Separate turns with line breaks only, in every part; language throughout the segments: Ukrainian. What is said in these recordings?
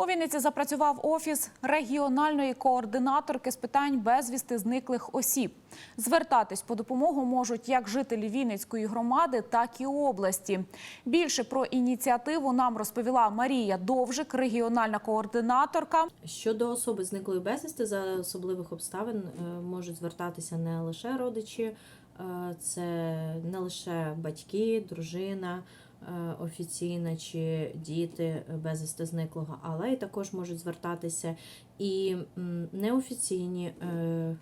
У Вінниці запрацював офіс регіональної координаторки з питань безвісти зниклих осіб. Звертатись по допомогу можуть як жителі Вінницької громади, так і області. Більше про ініціативу нам розповіла Марія Довжик, регіональна координаторка.
Щодо особи зниклої безвісти за особливих обставин е, можуть звертатися не лише родичі, е, це не лише батьки, дружина офіційна чи діти безвісти зниклого, але й також можуть звертатися і неофіційні е,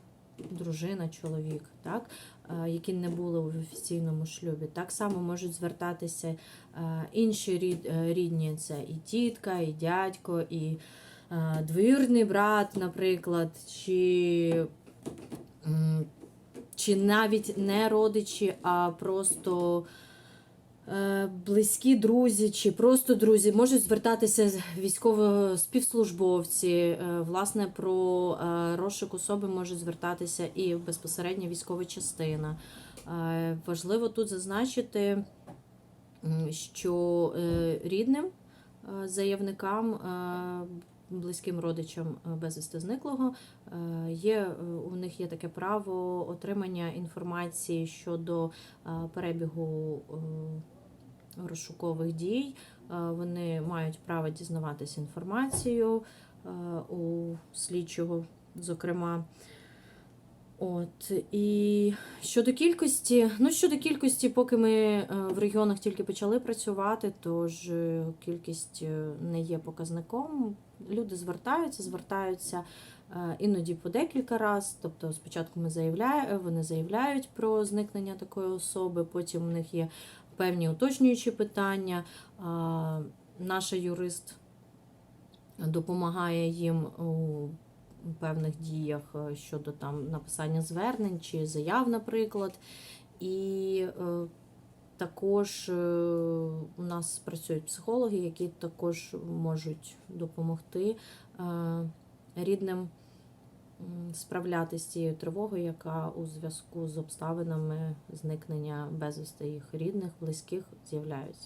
дружина, чоловік, так, е, які не були в офіційному шлюбі. Так само можуть звертатися е, інші е, рідні, це і тітка, і дядько, і е, двоюрідний брат, наприклад, чи, чи навіть не родичі, а просто е, близькі друзі, чи просто друзі, можуть звертатися з- військово співслужбовці. е, Власне, про е, розшук особи можуть звертатися і безпосередньо військова частина. Е, Важливо тут зазначити, що е, рідним е, заявникам, е, близьким родичам е, безвісти зниклого, е, є, е, у них є таке право отримання інформації щодо е, перебігу е, розшукових дій. Е, Вони мають право дізнаватися інформацію е, у слідчого, зокрема. От і щодо кількості, ну щодо кількості, поки ми е, в регіонах тільки почали працювати, тож е, кількість е, не є показником. Люди звертаються, звертаються іноді по декілька разів. Тобто, спочатку ми заявляємо, вони заявляють про зникнення такої особи, потім у них є певні уточнюючі питання. Наша юрист допомагає їм у певних діях е, щодо там написання звернень чи заяв, наприклад. І е, також е, у нас працюють психологи, які також можуть допомогти рідним справлятися з цією тривогою, яка у зв'язку з обставинами зникнення безвісти їх рідних, близьких з'являються.